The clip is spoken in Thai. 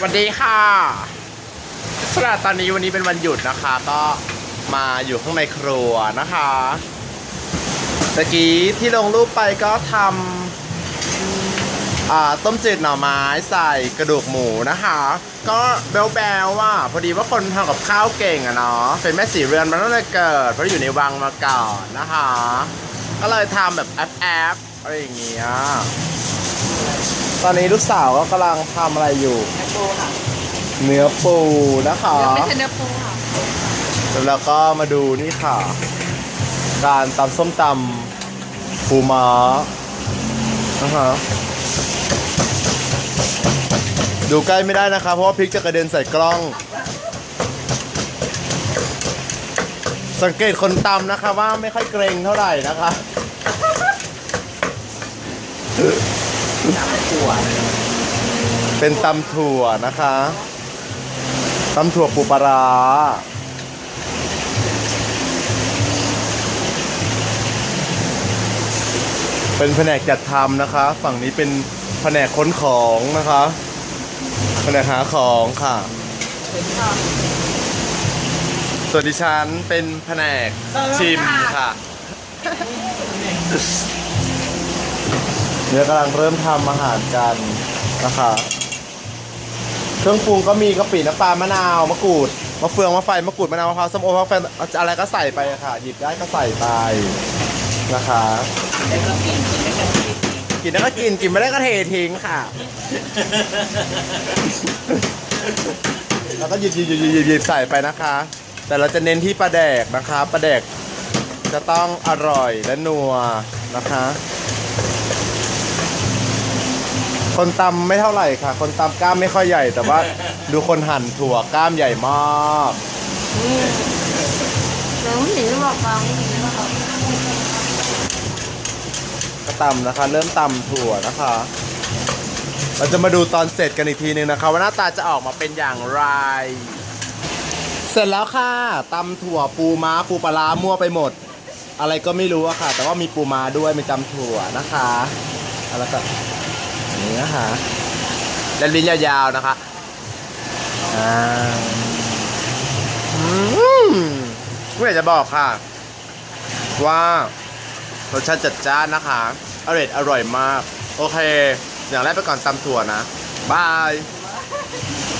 สวัสดีค่ะสำหรับตอนนี้วันนี้เป็นวันหยุดนะคะ ก็มาอยู่ข้างในครัวนะคะตะกี้ที่ลงรูปไปก็ทำต้มจืดหน่อไม้ใส่กระดูกหมูนะคะ ก็แบลๆว่าพอดีว่าคนทำกับข้าวเก่งอะเนาะเป็นแม่สีเรือนมาตั้งแต่เกิด เพราะอยู่ในวังมาก่อนนะคะ ก็เลยทำแบบแอปๆอะไรอย่างเงี้ยตอนนี้ลูกสาวก็กำลังทำอะไรอยู่ ปูค่ะเนื้อปูนะคะไม่ใช่เนื้อปูค่ะ แล้วก็มาดูนี่ค่ะ การตำส้มตำปูม้านะฮะดูใกล้ไม่ได้นะคะ เพราะว่าพริกจะกระเด็นใส่กล้อง สังเกตคนตำนะคะว่าไม่ค่อยเกรงเท่าไหร่นะคะถั่ว เป็นตำถั่วนะคะตำถั่วปูปลาร้าเป็นแผนกจัดทำนะคะ ฝั่งนี้เป็นแผนกค้นของนะคะ แผนกหาของค่ะ ส่วนดิฉันเป็นแผนกชิมค่ะ เดี๋ยวกำลังเริ่มทำอาหารกันนะคะ เครื่องปรุงก็มีกะปิน้ำปลามะนาวมะกรูดมะเฟืองมะไฟมะกรูดมะนาวมะพร้าวส้มโอมะแฟนอะไรก็ใส่ไปอะค่ะ หยิบได้ก็ใส่ไปนะคะแล้วก็กินกินแล้วก็กินกินได้ก็กินกินไม่ได้ก็เททิ้งค่ะ แล้วก็หยิบหยิบหยิบหยิบหยิบใส่ไปนะคะ แต่เราจะเน้นที่ปลาแดกนะคะปลาแดกจะต้องอร่อยและนัวนะคะ คนตำไม่เท่าไหร่ค่ะ คนตำกล้ามไม่ค่อยใหญ่ แต่ว่าดูคนหั่นถั่วกล้ามใหญ่มากน้องหญิงบอกฟังหญิงบอกก็ตำนะคะ เริ่มตำถั่วนะคะ เราจะมาดูตอนเสร็จกันอีกทีหนึงนะคะว่าหน้าตาจะออกมาเป็นอย่างไร เสร็จแล้วค่ะตำถั่วปูม้าปูปลาร้ามั่วไปหมด อะไรก็ไม่รู้อะค่ะ แต่ว่ามีปูม้าด้วยมีจำถั่วนะคะเอาแล้วก็อย่าง นี้นะคะและลิ้นยาวๆนะคะอ่าอืมไม่อยากจะบอกค่ะ ว่ารสชาติจัดจ้านนะคะ อร่อยอร่อยมาก โอเค อย่างแรกไปก่อนตำถั่วนะ บาย